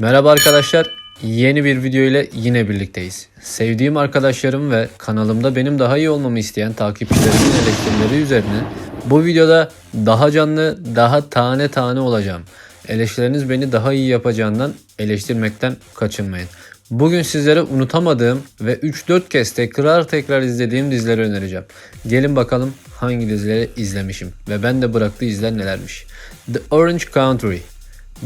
Merhaba arkadaşlar. Yeni bir video ile yine birlikteyiz. Sevdiğim arkadaşlarım ve kanalımda benim daha iyi olmamı isteyen takipçilerimin eleştirileri üzerine bu videoda daha canlı, daha tane tane olacağım. Eleştirileriniz beni daha iyi yapacağından eleştirmekten kaçınmayın. Bugün sizlere unutamadığım ve 3-4 kez tekrar tekrar izlediğim dizileri önereceğim. Gelin bakalım hangi dizileri izlemişim ve ben de bıraktığı izler nelermiş. The Orange Country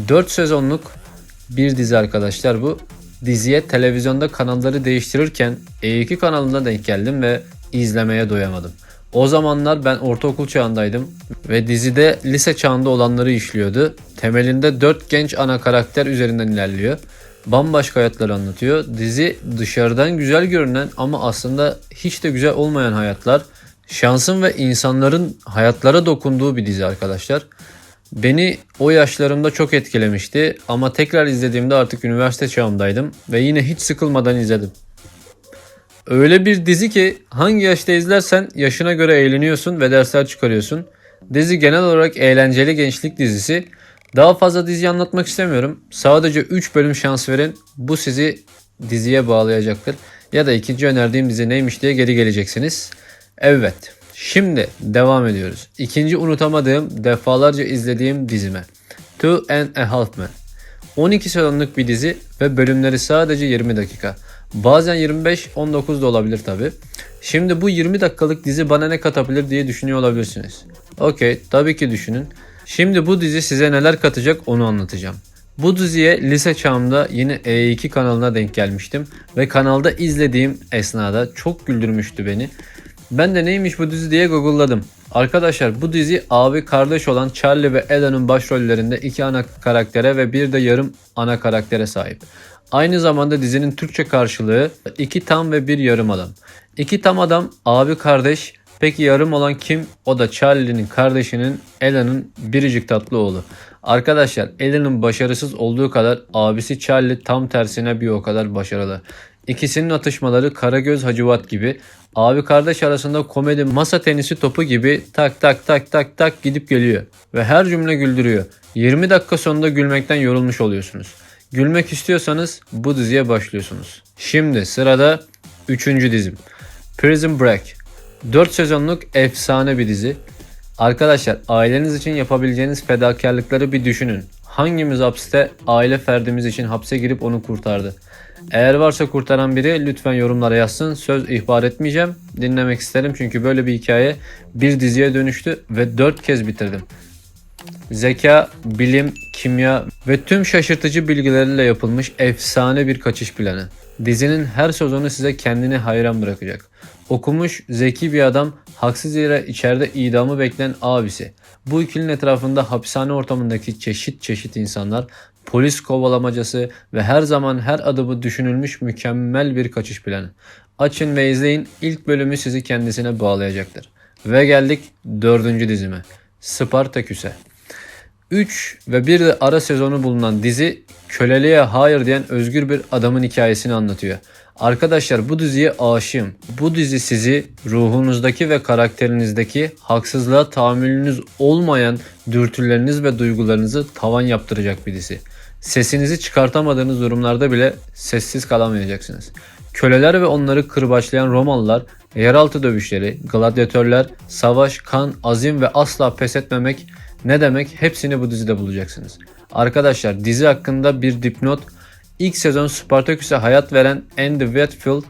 4 sezonluk bir dizi arkadaşlar bu. Diziye televizyonda kanalları değiştirirken E2 kanalına denk geldim ve izlemeye doyamadım. O zamanlar ben ortaokul çağındaydım ve dizide lise çağında olanları işliyordu. Temelinde 4 genç ana karakter üzerinden ilerliyor. Bambaşka hayatları anlatıyor. Dizi dışarıdan güzel görünen ama aslında hiç de güzel olmayan hayatlar. Şansın ve insanların hayatlara dokunduğu bir dizi arkadaşlar. Beni o yaşlarımda çok etkilemişti ama tekrar izlediğimde artık üniversite çağımdaydım ve yine hiç sıkılmadan izledim. Öyle bir dizi ki hangi yaşta izlersen yaşına göre eğleniyorsun ve dersler çıkarıyorsun. Dizi genel olarak eğlenceli gençlik dizisi. Daha fazla diziyi anlatmak istemiyorum. Sadece 3 bölüm şans verin. Bu sizi diziye bağlayacaktır. Ya da ikinci önerdiğim dizi neymiş diye geri geleceksiniz. Evet. Şimdi devam ediyoruz. İkinci unutamadığım, defalarca izlediğim dizime. Two and a Half Men. 12 sezonluk bir dizi ve bölümleri sadece 20 dakika. Bazen 25-19 da olabilir tabi. Şimdi bu 20 dakikalık dizi bana ne katabilir diye düşünüyor olabilirsiniz. Okey tabii ki düşünün. Şimdi bu dizi size neler katacak onu anlatacağım. Bu diziye lise çağımda yine E2 kanalına denk gelmiştim ve kanalda izlediğim esnada çok güldürmüştü beni. Ben de neymiş bu dizi diye google'ladım. Arkadaşlar bu dizi abi kardeş olan Charlie ve Eda'nın başrollerinde iki ana karaktere ve bir de yarım ana karaktere sahip. Aynı zamanda dizinin Türkçe karşılığı iki tam ve bir yarım adam. İki tam adam abi kardeş peki yarım olan kim? O da Charlie'nin kardeşinin Eda'nın biricik tatlı oğlu. Arkadaşlar Eda'nın başarısız olduğu kadar abisi Charlie tam tersine bir o kadar başarılı. İkisinin atışmaları Karagöz Hacivat gibi abi kardeş arasında komedi masa tenisi topu gibi tak tak tak tak tak gidip geliyor. Ve her cümle güldürüyor. 20 dakika sonunda gülmekten yorulmuş oluyorsunuz. Gülmek istiyorsanız bu diziye başlıyorsunuz. Şimdi sırada 3. dizim. Prison Break. 4 sezonluk efsane bir dizi. Arkadaşlar aileniz için yapabileceğiniz fedakarlıkları bir düşünün. Hangimiz hapiste aile ferdimiz için hapse girip onu kurtardı? Eğer varsa kurtaran biri lütfen yorumlara yazsın. Söz ihbar etmeyeceğim. Dinlemek isterim çünkü böyle bir hikaye bir diziye dönüştü ve 4 kez bitirdim. Zeka, bilim, kimya ve tüm şaşırtıcı bilgileriyle yapılmış efsane bir kaçış planı. Dizinin her sezonu size kendini hayran bırakacak. Okumuş, zeki bir adam, haksız yere içeride idamı bekleyen abisi. Bu ikilinin etrafında hapishane ortamındaki çeşit çeşit insanlar, polis kovalamacası ve her zaman her adımı düşünülmüş mükemmel bir kaçış planı. Açın ve izleyin ilk bölümü sizi kendisine bağlayacaktır. Ve geldik dördüncü dizime. Spartaküs'e. 3 ve bir de ara sezonu bulunan dizi köleliğe hayır diyen özgür bir adamın hikayesini anlatıyor. Arkadaşlar bu diziye aşığım. Bu dizi sizi ruhunuzdaki ve karakterinizdeki haksızlığa tahammülünüz olmayan dürtüleriniz ve duygularınızı tavan yaptıracak bir dizi. Sesinizi çıkartamadığınız durumlarda bile sessiz kalamayacaksınız. Köleler ve onları kırbaçlayan Romalılar, yeraltı dövüşleri, gladyatörler, savaş, kan, azim ve asla pes etmemek ne demek? Hepsini bu dizide bulacaksınız. Arkadaşlar dizi hakkında bir dipnot. İlk sezon Spartaküs'e hayat veren Andy Whitfield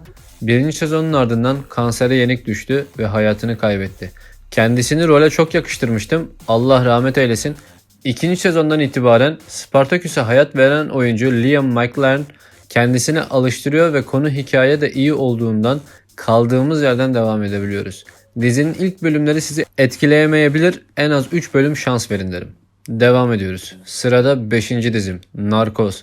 birinci sezonun ardından kansere yenik düştü ve hayatını kaybetti. Kendisini role çok yakıştırmıştım. Allah rahmet eylesin. İkinci sezondan itibaren Spartaküs'e hayat veren oyuncu Liam McLaren kendisini alıştırıyor ve konu hikaye de iyi olduğundan kaldığımız yerden devam edebiliyoruz. Dizinin ilk bölümleri sizi etkileyemeyebilir. En az 3 bölüm şans verin derim. Devam ediyoruz. Sırada 5. dizim Narcos.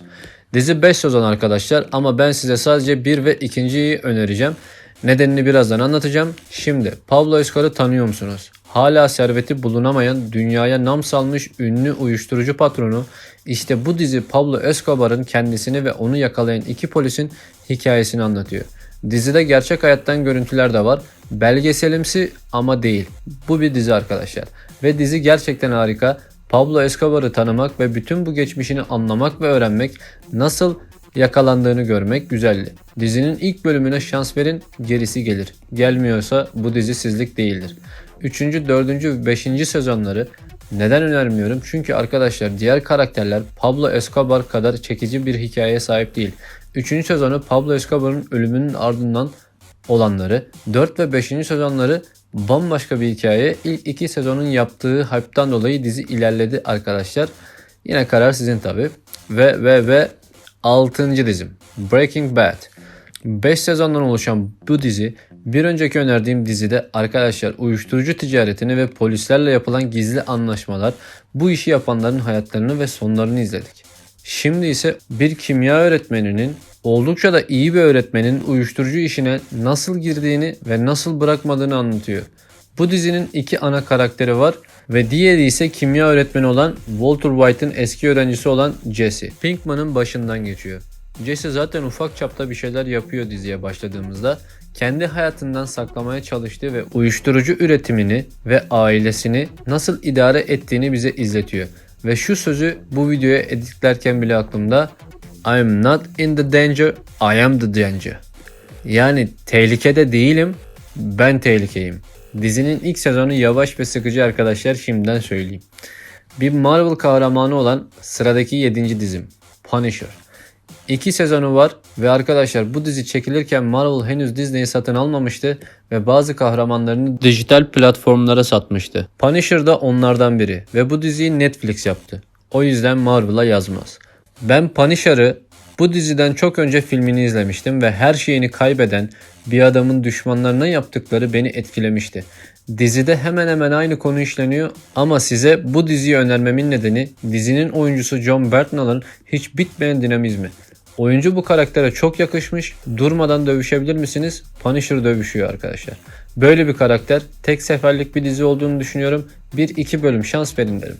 Dizi 5 sezon arkadaşlar ama ben size sadece 1 ve 2.yi önereceğim. Nedenini birazdan anlatacağım. Şimdi Pablo Escobar'ı tanıyor musunuz? Hala serveti bulunamayan dünyaya nam salmış ünlü uyuşturucu patronu işte bu dizi Pablo Escobar'ın kendisini ve onu yakalayan iki polisin hikayesini anlatıyor. Dizide gerçek hayattan görüntüler de var. Belgeselimsi ama değil. Bu bir dizi arkadaşlar. Ve dizi gerçekten harika. Pablo Escobar'ı tanımak ve bütün bu geçmişini anlamak ve öğrenmek nasıl yakalandığını görmek güzeldi. Dizinin ilk bölümüne şans verin gerisi gelir. Gelmiyorsa bu dizi sizlik değildir. 3. 4. ve 5. sezonları neden önermiyorum? Çünkü arkadaşlar diğer karakterler Pablo Escobar kadar çekici bir hikayeye sahip değil. 3. sezonu Pablo Escobar'ın ölümünün ardından olanları, 4 ve 5. sezonları bambaşka bir hikaye. İlk iki sezonun yaptığı hype'tan dolayı dizi ilerledi arkadaşlar. Yine karar sizin tabi. Ve ve ve 6. dizim Breaking Bad. 5 sezondan oluşan bu dizi bir önceki önerdiğim dizide arkadaşlar uyuşturucu ticaretini ve polislerle yapılan gizli anlaşmalar bu işi yapanların hayatlarını ve sonlarını izledik. Şimdi ise bir kimya öğretmeninin oldukça da iyi bir öğretmenin uyuşturucu işine nasıl girdiğini ve nasıl bırakmadığını anlatıyor. Bu dizinin iki ana karakteri var ve diğeri ise kimya öğretmeni olan Walter White'ın eski öğrencisi olan Jesse. Pinkman'ın başından geçiyor. Jesse zaten ufak çapta bir şeyler yapıyor diziye başladığımızda. Kendi hayatından saklamaya çalıştığı ve uyuşturucu üretimini ve ailesini nasıl idare ettiğini bize izletiyor. Ve şu sözü bu videoya editlerken bile aklımda I'm not in the danger, I am the danger. Yani tehlikede değilim, ben tehlikeyim. Dizinin ilk sezonu yavaş ve sıkıcı arkadaşlar şimdiden söyleyeyim. Bir Marvel kahramanı olan sıradaki 7. dizim Punisher. İki sezonu var ve arkadaşlar bu dizi çekilirken Marvel henüz Disney'i satın almamıştı ve bazı kahramanlarını dijital platformlara satmıştı. Punisher da onlardan biri ve bu diziyi Netflix yaptı. O yüzden Marvel'a yazmaz. Ben Punisher'ı bu diziden çok önce filmini izlemiştim ve her şeyini kaybeden bir adamın düşmanlarına yaptıkları beni etkilemişti. Dizide hemen hemen aynı konu işleniyor ama size bu diziyi önermemin nedeni dizinin oyuncusu John Bertnall'ın hiç bitmeyen dinamizmi. Oyuncu bu karaktere çok yakışmış. Durmadan dövüşebilir misiniz? Punisher dövüşüyor arkadaşlar. Böyle bir karakter tek seferlik bir dizi olduğunu düşünüyorum. Bir iki bölüm şans verin derim.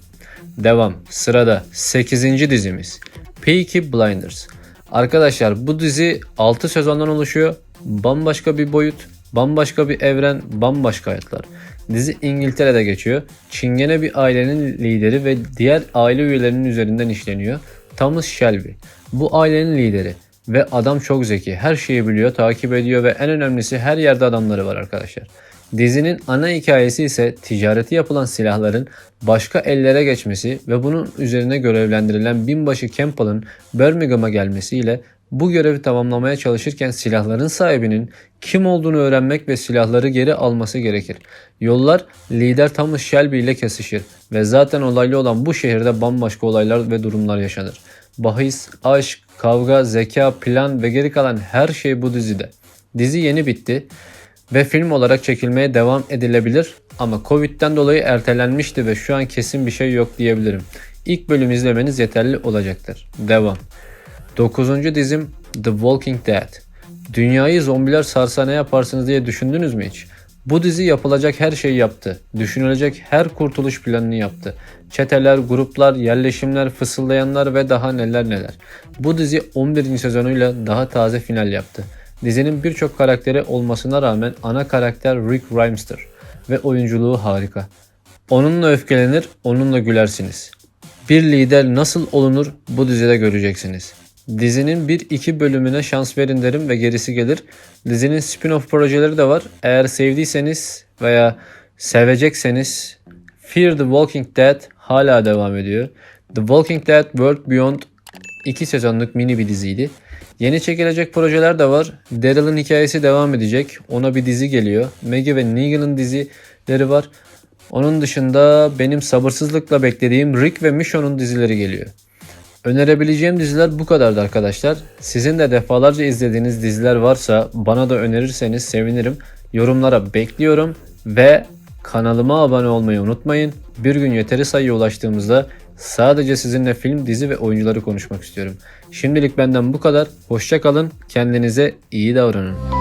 Devam. Sırada 8. dizimiz. Peaky Blinders. Arkadaşlar bu dizi 6 sezondan oluşuyor. Bambaşka bir boyut, bambaşka bir evren, bambaşka hayatlar. Dizi İngiltere'de geçiyor. Çingene bir ailenin lideri ve diğer aile üyelerinin üzerinden işleniyor. Thomas Shelby. Bu ailenin lideri ve adam çok zeki. Her şeyi biliyor, takip ediyor ve en önemlisi her yerde adamları var arkadaşlar. Dizinin ana hikayesi ise ticareti yapılan silahların başka ellere geçmesi ve bunun üzerine görevlendirilen binbaşı Campbell'ın Birmingham'a gelmesiyle bu görevi tamamlamaya çalışırken silahların sahibinin kim olduğunu öğrenmek ve silahları geri alması gerekir. Yollar lider Thomas Shelby ile kesişir ve zaten olaylı olan bu şehirde bambaşka olaylar ve durumlar yaşanır. Bahis, aşk, kavga, zeka, plan ve geri kalan her şey bu dizide. Dizi yeni bitti ve film olarak çekilmeye devam edilebilir ama Covid'den dolayı ertelenmişti ve şu an kesin bir şey yok diyebilirim. İlk bölüm izlemeniz yeterli olacaktır. Devam. 9. dizim The Walking Dead. Dünyayı zombiler sarsa ne yaparsınız diye düşündünüz mü hiç? Bu dizi yapılacak her şeyi yaptı. Düşünülecek her kurtuluş planını yaptı. Çeteler, gruplar, yerleşimler, fısıldayanlar ve daha neler neler. Bu dizi 11. sezonuyla daha taze final yaptı. Dizinin birçok karakteri olmasına rağmen ana karakter Rick Grimester ve oyunculuğu harika. Onunla öfkelenir, onunla gülersiniz. Bir lider nasıl olunur bu dizide göreceksiniz. Dizinin bir iki bölümüne şans verin derim ve gerisi gelir. Dizinin spin-off projeleri de var. Eğer sevdiyseniz veya sevecekseniz Fear the Walking Dead hala devam ediyor. The Walking Dead World Beyond 2 sezonluk mini bir diziydi. Yeni çekilecek projeler de var. Daryl'ın hikayesi devam edecek. Ona bir dizi geliyor. Maggie ve Negan'ın dizileri var. Onun dışında benim sabırsızlıkla beklediğim Rick ve Michonne'un dizileri geliyor. Önerebileceğim diziler bu kadardı arkadaşlar. Sizin de defalarca izlediğiniz diziler varsa bana da önerirseniz sevinirim. Yorumlara bekliyorum ve kanalıma abone olmayı unutmayın. Bir gün yeteri sayıya ulaştığımızda sadece sizinle film, dizi ve oyuncuları konuşmak istiyorum. Şimdilik benden bu kadar. Hoşça kalın. Kendinize iyi davranın.